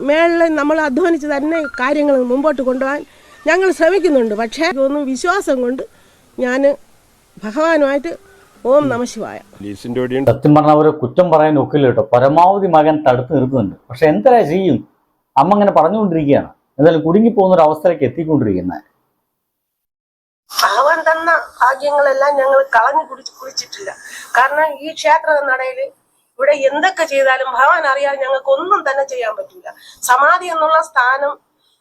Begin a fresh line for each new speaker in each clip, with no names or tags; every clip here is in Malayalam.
മേളിൽ നമ്മൾ അധ്വാനിച്ച് തന്നെ കാര്യങ്ങൾ മുമ്പോട്ട് കൊണ്ടുപോകാൻ ഞങ്ങൾ ശ്രമിക്കുന്നുണ്ട്. പക്ഷേ ഇതൊന്നും വിശ്വാസം കൊണ്ട് ഞാൻ ഭഗവാനുമായിട്ട് ഓം നമശിവായ
സത്യം പറഞ്ഞാൽ അവരെ കുറ്റം പറയാൻ ഒക്കില്ല കേട്ടോ. പരമാവധി മകൻ തടുത്ത് നിർത്തുന്നുണ്ട്. പക്ഷെ എന്തരാ ചെയ്യും? അമ്മ അങ്ങനെ പറഞ്ഞുകൊണ്ടിരിക്കുകയാണ്. എന്തായാലും കുടുങ്ങി പോകുന്ന ഒരു അവസ്ഥയിലേക്ക് എത്തിക്കൊണ്ടിരിക്കുന്നത്.
ഭഗവാൻ തന്ന ഭാഗ്യങ്ങളെല്ലാം ഞങ്ങൾ കളഞ്ഞു കുടിച്ച് കുടിച്ചിട്ടില്ല. കാരണം ഈ ക്ഷേത്ര നടയിൽ ഇവിടെ എന്തൊക്കെ ചെയ്താലും ഭഗവാൻ അറിയാതെ ഞങ്ങൾക്ക് ഒന്നും തന്നെ ചെയ്യാൻ പറ്റില്ല സമാധി എന്നുള്ള സ്ഥാനം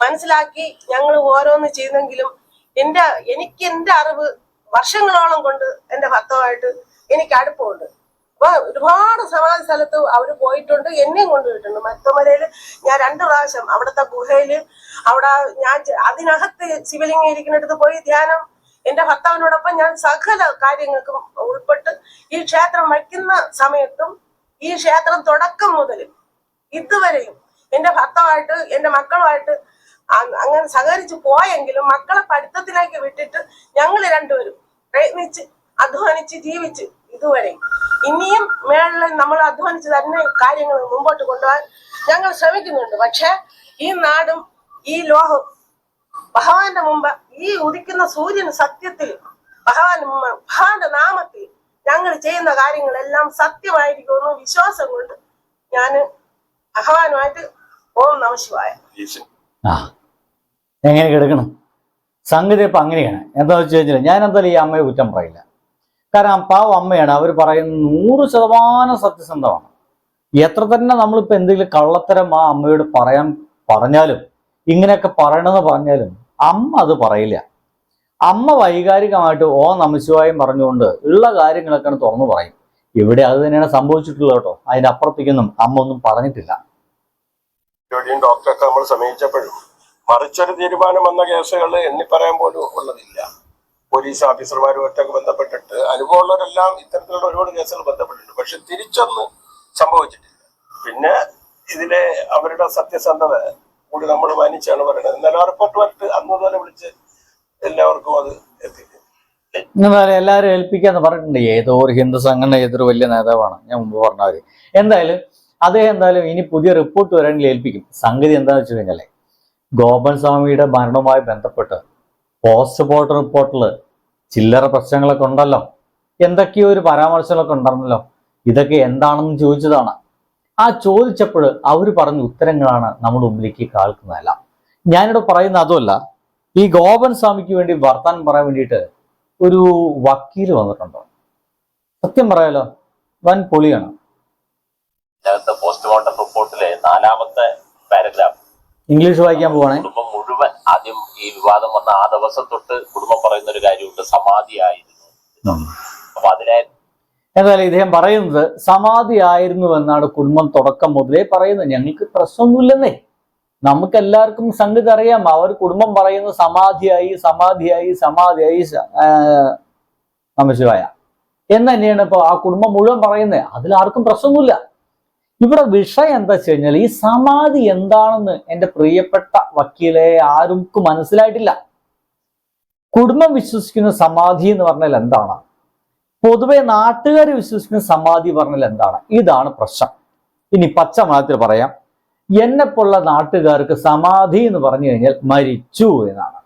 മനസ്സിലാക്കി ഞങ്ങൾ ഓരോന്ന് ചെയ്തെങ്കിലും എന്റെ എനിക്ക് എന്റെ അറിവ് വർഷങ്ങളോളം കൊണ്ട് എന്റെ ഭർത്താവായിട്ട് എനിക്ക് അടുപ്പമുണ്ട്. അപ്പൊ ഒരുപാട് സമാധി സ്ഥലത്ത് അവർ പോയിട്ടുണ്ട് എന്നെയും കൊണ്ടുപോയിട്ടുണ്ട് മറ്റമലയിൽ ഞാൻ രണ്ടു പ്രാവശ്യം അവിടുത്തെ ഗുഹയിൽ അവിടെ ഞാൻ അതിനകത്ത് ശിവലിംഗം ഇരിക്കുന്നിടത്ത് പോയി ധ്യാനം. എന്റെ ഭർത്താവിനോടൊപ്പം ഞാൻ സകല കാര്യങ്ങൾക്കും ഉൾപ്പെട്ട് ഈ ക്ഷേത്രം വയ്ക്കുന്ന സമയത്തും ഈ ക്ഷേത്രം തുടക്കം മുതൽ ഇതുവരെയും എന്റെ ഭർത്താവായിട്ട് എന്റെ മക്കളുമായിട്ട് അങ്ങനെ സഹകരിച്ച് പോയെങ്കിലും മക്കളെ പഠിത്തത്തിലേക്ക് വിട്ടിട്ട് ഞങ്ങൾ രണ്ടുപേരും പ്രയത്നിച്ച് അധ്വാനിച്ച് ജീവിച്ച് ഇതുവരെ ഇനിയും മേളിൽ നമ്മൾ അധ്വാനിച്ച് തന്നെ കാര്യങ്ങൾ മുമ്പോട്ട് കൊണ്ടുപോകാൻ ഞങ്ങൾ ശ്രമിക്കുന്നുണ്ട്. പക്ഷെ ഈ നാടും ഈ ലോകം ഭഗവാന്റെ മുമ്പ് ഈ ഉദിക്കുന്ന സൂര്യൻ സത്യത്തിൽ ഭഗവാൻ ഭഗവാന്റെ നാമത്തിൽ ഞങ്ങൾ ചെയ്യുന്ന കാര്യങ്ങളെല്ലാം സത്യമായിരിക്കുമെന്ന് വിശ്വാസം കൊണ്ട് ഞാൻ ഭഗവാനുമായിട്ട് ഓം നമശിവായ
ശിവായ.
ആ എങ്ങനെ കിടക്കണം? സംഗതി ഇപ്പം അങ്ങനെയാണ്. എന്താ വെച്ച് കഴിഞ്ഞാൽ ഞാൻ എന്തായാലും ഈ അമ്മയെ കുറ്റം പറയില്ല. കാരണം പാവം അമ്മയാണ്. അവർ പറയുന്ന നൂറ് ശതമാനം സത്യസന്ധമാണ്. എത്ര തന്നെ നമ്മളിപ്പോൾ എന്തെങ്കിലും കള്ളത്തരം ആ അമ്മയോട് പറയാൻ പറഞ്ഞാലും ഇങ്ങനെയൊക്കെ പറയണമെന്ന് പറഞ്ഞാലും അമ്മ അത് പറയില്ല. അമ്മ വൈകാരികമായിട്ട് ഓ നമശിവായും പറഞ്ഞുകൊണ്ട് ഉള്ള കാര്യങ്ങളൊക്കെ തുറന്നു പറയും. ഇവിടെ അത് തന്നെയാണ് സംഭവിച്ചിട്ടുള്ളത് കേട്ടോ. അതിന്റെ അപ്പുറത്തേക്കൊന്നും അമ്മ ഒന്നും പറഞ്ഞിട്ടില്ല.
ഡോക്ടറൊക്കെ നമ്മൾ സമീപിച്ചപ്പോഴും മറിച്ചൊരു തീരുമാനം വന്ന കേസുകൾ എണ്ണി പറയാൻ പോലും ഉള്ളതില്ല. പോലീസ് ഓഫീസർമാരുമായിട്ടൊക്കെ ബന്ധപ്പെട്ടിട്ട് അനുഭവമുള്ളവരെല്ലാം ഇത്തരത്തിലുള്ള ഒരുപാട് കേസുകൾ ബന്ധപ്പെട്ടിട്ടുണ്ട്. പക്ഷെ തിരിച്ചൊന്നും സംഭവിച്ചിട്ടില്ല. പിന്നെ ഇതിലെ അവരുടെ സത്യസന്ധത കൂടി നമ്മൾ മാനിച്ചാണ് പറയുന്നത് എന്നാലും റിപ്പോർട്ട് വരട്ട് അന്ന് തന്നെ വിളിച്ച് എല്ലാവർക്കും അത്
എന്തായാലും എല്ലാവരും ഏൽപ്പിക്കാന്ന് പറഞ്ഞിട്ടുണ്ട്. ഏതോ ഒരു ഹിന്ദു സംഘടന ഏതൊരു വലിയ നേതാവാണ്. ഞാൻ മുമ്പ് പറഞ്ഞവര് എന്തായാലും അദ്ദേഹം എന്തായാലും ഇനി പുതിയ റിപ്പോർട്ട് വരാണെങ്കിൽ ഏൽപ്പിക്കും. സംഗതി എന്താണെന്ന് വെച്ച് കഴിഞ്ഞാലേ ഗോപൻ സ്വാമിയുടെ മരണവുമായി ബന്ധപ്പെട്ട് പോസ്റ്റ്മോർട്ടം റിപ്പോർട്ടിൽ ചില്ലറ പ്രശ്നങ്ങളൊക്കെ ഉണ്ടല്ലോ. എന്തൊക്കെയോ ഒരു പരാമർശങ്ങളൊക്കെ ഉണ്ടായിരുന്നല്ലോ. ഇതൊക്കെ എന്താണെന്ന് ചോദിച്ചതാണ്. ആ ചോദിച്ചപ്പോൾ അവർ പറഞ്ഞ ഉത്തരങ്ങളാണ് നമ്മുടെ മുമ്പിലേക്ക് കാൽക്കുന്നതല്ല. ഞാനിവിടെ പറയുന്ന അതുമല്ല. ഈ ഗോപൻ സ്വാമിക്ക് വേണ്ടി വർത്താൻ പറയാൻ വേണ്ടിയിട്ട് ഒരു വക്കീൽ വന്നിട്ടുണ്ടോ? സത്യം പറയാലോ വൻ പൊളിയാണ്.
ഇതിനകത്ത് പോസ്റ്റ്മോർട്ടം റിപ്പോർട്ടിലെ നാലാമത്തെ പാരഗ്രാഫ്
ഇംഗ്ലീഷ് വായിക്കാൻ പോവാണേ.
കുടുംബം മുഴുവൻ ആദ്യം ഈ വിവാദം വന്ന ആ ദിവസം തൊട്ട് കുടുംബം പറയുന്ന ഒരു കാര്യമുണ്ട് സമാധിയായിരുന്നു. അപ്പൊ അതിലെ
എന്തായാലും ഇദ്ദേഹം പറയുന്നത് സമാധി ആയിരുന്നു എന്നാണ് കുടുംബം തുടക്കം മുതലേ പറയുന്നത്. ഞങ്ങൾക്ക് പ്രശ്നമൊന്നുമില്ലെന്നേ. നമുക്ക് എല്ലാവർക്കും സംഗതി അറിയാം. അവർ കുടുംബം പറയുന്നു സമാധിയായി സമാധിയായി സമാധിയായി നമശിവായ എന്ന് തന്നെയാണ് ഇപ്പൊ ആ കുടുംബം മുഴുവൻ പറയുന്നത് അതിൽ ആർക്കും പ്രശ്നമൊന്നുമില്ല. ഇവിടെ വിഷയം എന്താ വെച്ച് കഴിഞ്ഞാൽ ഈ സമാധി എന്താണെന്ന് എന്റെ പ്രിയപ്പെട്ട വക്കീലെ ആർക്കും മനസ്സിലായിട്ടില്ല. കുടുംബം വിശ്വസിക്കുന്ന സമാധി എന്ന് പറഞ്ഞാൽ എന്താണ്? പൊതുവെ നാട്ടുകാർ വിശ്വസിക്കുന്ന സമാധി പറഞ്ഞാൽ എന്താണ്? ഇതാണ് പ്രശ്നം. ഇനി പച്ച മതത്തിൽ പറയാം. എന്നെപ്പോലുള്ള നാട്ടുകാർക്ക് സമാധി എന്ന് പറഞ്ഞു കഴിഞ്ഞാൽ മരിച്ചു എന്നാണ്.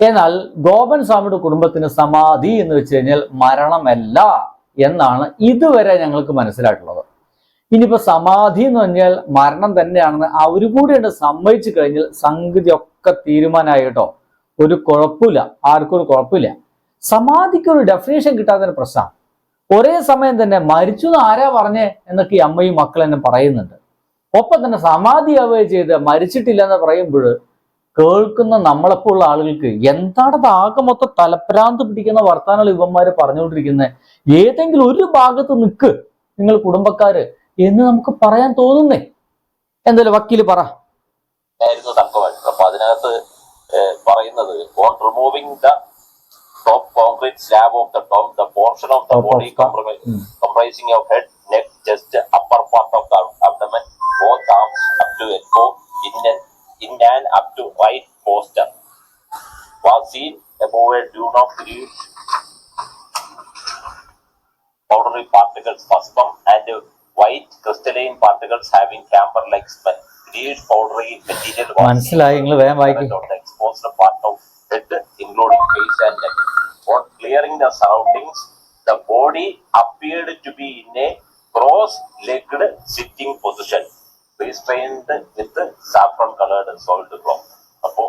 എന്നാൽ ഗോപൻ സ്വാമിയുടെ കുടുംബത്തിന് സമാധി എന്ന് വെച്ച് കഴിഞ്ഞാൽ മരണമല്ല എന്നാണ് ഇതുവരെ ഞങ്ങൾക്ക് മനസ്സിലായിട്ടുള്ളത്. ഇനിയിപ്പോ സമാധി എന്ന് പറഞ്ഞാൽ മരണം തന്നെയാണെന്ന് അവർ കൂടി സമ്മതിച്ചു കഴിഞ്ഞാൽ സംഗതി ഒക്കെ തീരുമാനമായിട്ടോ ഒരു കുഴപ്പമില്ല. ആർക്കും ഒരു കുഴപ്പമില്ല. സമാധിക്ക് ഒരു ഡെഫിനേഷൻ കിട്ടാത്തൊരു പ്രശ്നമാണ്. ഒരേ സമയം തന്നെ മരിച്ചു എന്ന് ആരാ പറഞ്ഞേ എന്നൊക്കെ ഈ അമ്മയും മക്കളും എന്നെ പറയുന്നുണ്ട്. ഒപ്പം തന്നെ സമാധിയാവുകയും ചെയ്ത് മരിച്ചിട്ടില്ല എന്ന് പറയുമ്പോൾ കേൾക്കുന്ന നമ്മളെപ്പോലുള്ള ആളുകൾക്ക് എന്താണ് ആകെ മൊത്തം തലപ്രാന്ത് പിടിക്കുന്ന വർത്താനങ്ങൾ ഇവന്മാര് പറഞ്ഞുകൊണ്ടിരിക്കുന്നത്? ഏതെങ്കിലും ഒരു ഭാഗത്ത് നിൽക്ക് നിങ്ങൾ കുടുംബക്കാര് എന്ന് നമുക്ക് പറയാൻ തോന്നുന്നേ. എന്തായാലും വക്കീൽ പറ.
അപ്പൊ അതിനകത്ത് പറയുന്നത് on removing the top concrete slab of the top the portion of the body
the- ഉം.
Head of head, neck, chest, upper part of the abdomen, both arms up to a cock in an, in an up to right poster. Was seen above a dune of powdery particles possible and white crystalline particles having camber like smell. Green powdery material was exposed part of head, including face and neck. For clearing the surroundings, the body appeared to be in a cross legged sitting position. Restrained with saffron coloured soiled cloth. അപ്പോ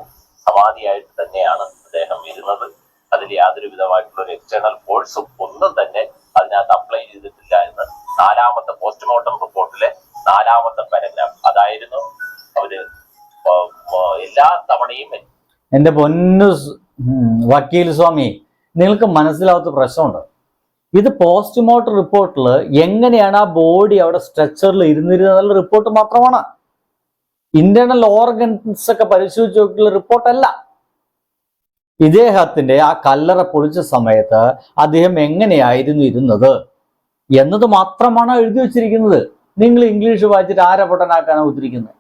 സമാധിയായിട്ട് തന്നെയാണ് അദ്ദേഹം ഇരുന്നത്. അതിൽ യാതൊരു വിധമായിട്ടുള്ള ഒരു എക്സ്റ്റേണൽ ഫോഴ്സും ഒന്നും തന്നെ അതിനകത്ത് അപ്ലൈ ചെയ്തിട്ടില്ല എന്ന് നാലാമത്തെ പോസ്റ്റ്മോർട്ടം റിപ്പോർട്ടിലെ നാലാമത്തെ പാരഗ്രാഫ് അതായിരുന്നു അവർ എല്ലാ തവണയും
എന്റെ പൊന്നു വക്കീൽ സ്വാമി നിങ്ങൾക്ക് മനസ്സിലാവാത്ത പ്രശ്നമുണ്ട്. ഇത് പോസ്റ്റ്മോർട്ടം റിപ്പോർട്ടിൽ എങ്ങനെയാണ് ആ ബോഡി അവിടെ സ്ട്രെച്ചറിൽ ഇരുന്നിരുന്നുള്ള റിപ്പോർട്ട് മാത്രമാണ്. ഇന്റേണൽ ഓർഗൻസ് ഒക്കെ പരിശോധിച്ച് നോക്കിയുള്ള റിപ്പോർട്ടല്ല. ഇദ്ദേഹത്തിന്റെ ആ കല്ലറ പൊളിച്ച സമയത്ത് അദ്ദേഹം എങ്ങനെയായിരുന്നു ഇരുന്നത് എന്നത് മാത്രമാണ് എഴുതി വെച്ചിരിക്കുന്നത്. നിങ്ങൾ ഇംഗ്ലീഷ് വായിച്ചിട്ട് ആരെ പൊട്ടനാക്കാനാണ് ഉദ്ദേശിക്കുന്നത്?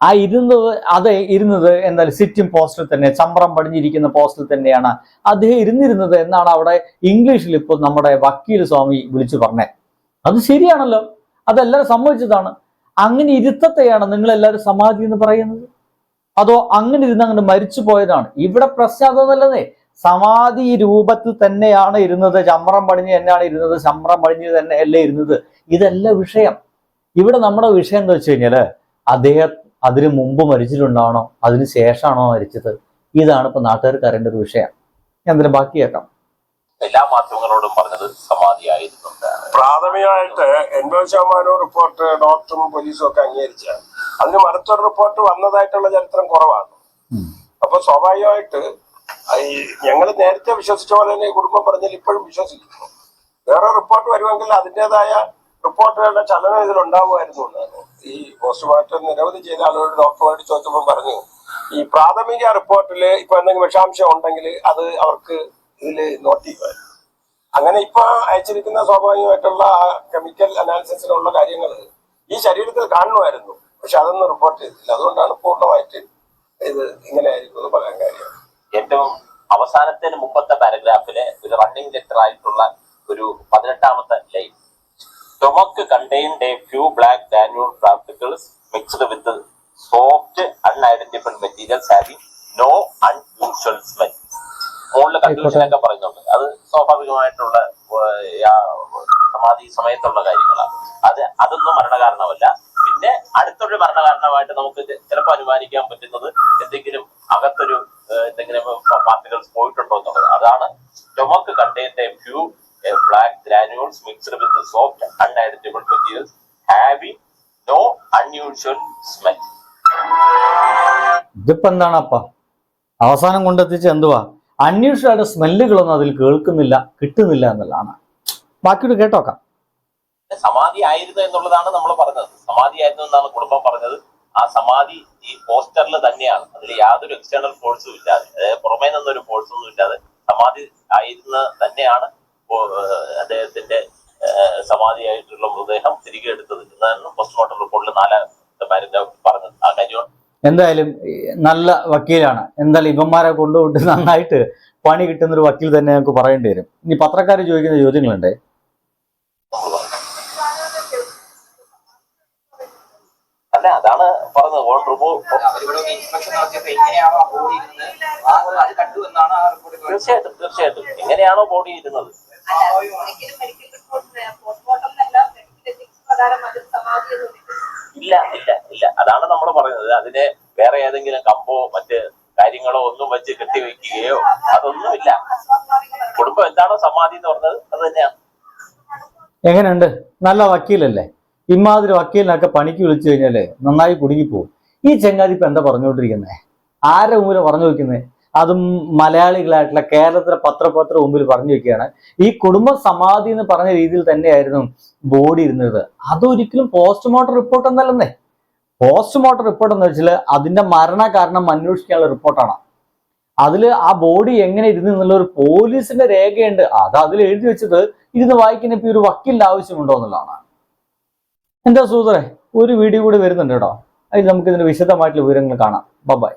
ആ ഇരുന്നത് അത് ഇരുന്നത് എന്നാൽ സിറ്റിംഗ് പോസ്റ്റിൽ തന്നെ ചമ്പ്രം പടിഞ്ഞിരിക്കുന്ന പോസ്റ്റിൽ തന്നെയാണ് അദ്ദേഹം ഇരുന്നിരുന്നത് എന്നാണ് അവിടെ ഇംഗ്ലീഷിൽ ഇപ്പോൾ നമ്മുടെ വക്കീൽ സ്വാമി വിളിച്ചു പറഞ്ഞത്. അത് ശരിയാണല്ലോ. അതെല്ലാവരും സംഭവിച്ചതാണ് അങ്ങനെ ഇരുത്തത്തെയാണ് നിങ്ങൾ എല്ലാവരും സമാധി എന്ന് പറയുന്നത്? അതോ അങ്ങനെ ഇരുന്ന് അങ്ങനെ മരിച്ചു പോയതാണ്? ഇവിടെ പ്രശ്നം അതൊന്നല്ലേ സമാധി രൂപത്തിൽ തന്നെയാണ് ഇരുന്നത്. ചമ്രം പടിഞ്ഞ് തന്നെയാണ് ഇരുന്നത്. ചമ്രം പടിഞ്ഞ് തന്നെ അല്ലേ ഇരുന്നത്. ഇതല്ല വിഷയം. ഇവിടെ നമ്മുടെ വിഷയം എന്താ വെച്ച് കഴിഞ്ഞാൽ അദ്ദേഹം അതിന് മുമ്പ് മരിച്ചിട്ടുണ്ടാണോ അതിന് ശേഷമാണോ മരിച്ചത്? ഇതാണ് ഇപ്പൊ നാട്ടുകാർക്ക് അറിയേണ്ട ഒരു വിഷയം. ഞാൻ എന്തായാലും ബാക്കി കേൾക്കാം.
എല്ലാ മാധ്യമങ്ങളോടും പറഞ്ഞത് സമാധിയായിരുന്നു
പ്രാഥമികമായിട്ട് എൺപത് ശതമാനവും റിപ്പോർട്ട് ഡോക്ടറും പോലീസും ഒക്കെ അംഗീകരിച്ച അതിന് മറുത്തൊരു റിപ്പോർട്ട് വന്നതായിട്ടുള്ള ചരിത്രം കുറവാണ്. അപ്പൊ സ്വാഭാവികമായിട്ട് ഈ ഞങ്ങൾ നേരത്തെ വിശ്വസിച്ച പോലെ തന്നെ കുടുംബം പറഞ്ഞാൽ ഇപ്പോഴും വിശ്വസിക്കുന്നു. വേറെ റിപ്പോർട്ട് വരുമെങ്കിൽ അതിന്റെതായ റിപ്പോർട്ടുകളുടെ ചലനം ഇതിൽ ഉണ്ടാവുമായിരുന്നു എന്നാണ് ഈ പോസ്റ്റ്മോർട്ടം നിരവധി ചെയ്ത ആളുകൾ ഡോക്ടറുമായിട്ട് ചോദിച്ചപ്പോൾ പറഞ്ഞു ഈ പ്രാഥമിക റിപ്പോർട്ടിൽ ഇപ്പൊ എന്തെങ്കിലും വിഷാംശം ഉണ്ടെങ്കിൽ അത് അവർക്ക് ഇതിൽ നോട്ട് ചെയ്യുമായിരുന്നു. അങ്ങനെ ഇപ്പൊ അയച്ചിരിക്കുന്ന സ്വാഭാവികമായിട്ടുള്ള കെമിക്കൽ അനാലിസിസിലുള്ള കാര്യങ്ങൾ ഈ ശരീരത്തിൽ കാണുമായിരുന്നു. പക്ഷെ അതൊന്നും റിപ്പോർട്ട് ചെയ്തില്ല. അതുകൊണ്ടാണ് പൂർണമായിട്ട് ഇത് ഇങ്ങനെ ആയിരിക്കും എന്ന് പറയാൻ കാര്യം.
ഏറ്റവും അവസാനത്തിന് മുമ്പത്തെ പാരഗ്രാഫിലെ ഒരു റണ്ണിംഗ് ലെറ്റർ ആയിട്ടുള്ള ഒരു പതിനെട്ടാമത്തെ line stomach contain a few black granule particles mixed with soft unidentified materials having no unusual smell മുകളിൽ കൺക്ലൂഷൻ ഒക്കെ പറയുന്നുണ്ട്. അത് സ്വാഭാവികമായിട്ടുള്ള സമാധി സമയത്തുള്ള കാര്യങ്ങളാണ്. അത് അതൊന്നും മരണകാരണമല്ല. പിന്നെ അടുത്തൊരു മരണകാരണമായിട്ട് നമുക്ക് ചിലപ്പോൾ അനുമാനിക്കാൻ പറ്റുന്നത് എന്തെങ്കിലും അകത്തൊരു എന്തെങ്കിലും പാർട്ടികൾസ് പോയിട്ടുണ്ടോ എന്നുള്ളത്. അതാണ് stomach contain a few black granules mixed with soft unidentifiable materials having no unusual smell
ഇതിപ്പോ എന്താണ് അപ്പ അവസാനം കൊണ്ടെത്തിച്ച എന്തുവാ? അന്വേഷിച്ചായിട്ട് സ്മെല്ലുകളൊന്നും അതിൽ കേൾക്കുന്നില്ല കിട്ടുന്നില്ല എന്നുള്ളതാണ്. ബാക്കിയോട് കേട്ടോക്കാം.
സമാധി ആയിരുന്നു എന്നുള്ളതാണ് നമ്മൾ പറഞ്ഞത്. സമാധി ആയിരുന്നു എന്നാണ് കുടുംബം പറഞ്ഞത്. ആ സമാധി ഈ പോസ്റ്ററിൽ തന്നെയാണ്. അതിൽ യാതൊരു എക്സ്റ്റേണൽ ഫോഴ്സും ഇല്ലാതെ. പുറമേ നിന്നൊരു ഫോഴ്സൊന്നും ഇല്ലാതെ സമാധി ആയിരുന്ന തന്നെയാണ് അദ്ദേഹത്തിന്റെ സമാധിയായിട്ടുള്ള മൃതദേഹം തിരികെ എടുത്തത് എന്നായിരുന്നു പോസ്റ്റ്മോർട്ടം റിപ്പോർട്ടിൽ നാലാമത്തെ പാരഗ്രാഫ് പറഞ്ഞത് ആ കാര്യം
എന്തായാലും നല്ല വക്കീലാണ്. എന്തായാലും ഇവന്മാരെ കൊണ്ടുപോയിട്ട് നന്നായിട്ട് പണി കിട്ടുന്ന ഒരു വക്കീൽ തന്നെ ഞങ്ങൾക്ക് പറയേണ്ടി വരും. ഇനി പത്രക്കാർ ചോദിക്കുന്ന ചോദ്യങ്ങളുണ്ട്.
അല്ല? അതാണ് പറഞ്ഞത്. ഓൺ റിമൂവ് തീർച്ചയായിട്ടും തീർച്ചയായിട്ടും. എങ്ങനെയാണോ ബോഡി ഇരുന്നത്? ഇല്ല ഇല്ല ഇല്ല. അതാണ് നമ്മൾ പറയുന്നത്. അതിനെ വേറെ ഏതെങ്കിലും കമ്പോ മറ്റ് കാര്യങ്ങളോ ഒന്നും വെച്ച് കെട്ടിവെക്കുകയോ അതൊന്നുമില്ല. കുടുംബം എന്താണോ സമാധി എന്ന് പറഞ്ഞത്? അത് തന്നെയാണ്
എങ്ങനെയുണ്ട്? നല്ല വക്കീലല്ലേ? ഇമാതിരി വക്കീലിനൊക്കെ പണിക്ക് വിളിച്ചു കഴിഞ്ഞാൽ നന്നായി കുടുങ്ങിപ്പോവും. ഈ ചെങ്ങാതി ഇപ്പൊ എന്താ പറഞ്ഞുകൊണ്ടിരിക്കുന്നത് ആരുടെ മുമ്പിൽ പറഞ്ഞു വെക്കുന്നത് അതും മലയാളികളായിട്ടുള്ള കേരളത്തിലെ പത്രപത്ര മുമ്പിൽ പറഞ്ഞു വെക്കുകയാണ്. ഈ കുടുംബ സമാധി എന്ന് പറഞ്ഞ രീതിയിൽ തന്നെയായിരുന്നു ബോഡി ഇരുന്നത്. അതൊരിക്കലും പോസ്റ്റ്മോർട്ടം റിപ്പോർട്ട് എന്നല്ലെന്നേ. പോസ്റ്റ്മോർട്ടം റിപ്പോർട്ട് എന്ന് വെച്ചാൽ അതിന്റെ മരണ കാരണം അന്വേഷിക്കാനുള്ള റിപ്പോർട്ടാണ്. അതിൽ ആ ബോഡി എങ്ങനെ ഇരുന്നു എന്നുള്ള ഒരു പോലീസിന്റെ രേഖയുണ്ട്. അത് അതിൽ എഴുതി വെച്ചത് ഇരുന്ന് വായിക്കുന്ന ഇപ്പൊ ഒരു വക്കീലിന്റെ ആവശ്യമുണ്ടോ എന്നുള്ളതാണ്. എന്താ സൂത്രേ ഒരു വീഡിയോ കൂടി വരുന്നുണ്ട് കേട്ടോ. അതിൽ നമുക്ക് ഇതിന്റെ വിശദമായിട്ടുള്ള വിവരങ്ങൾ കാണാം. ബൈ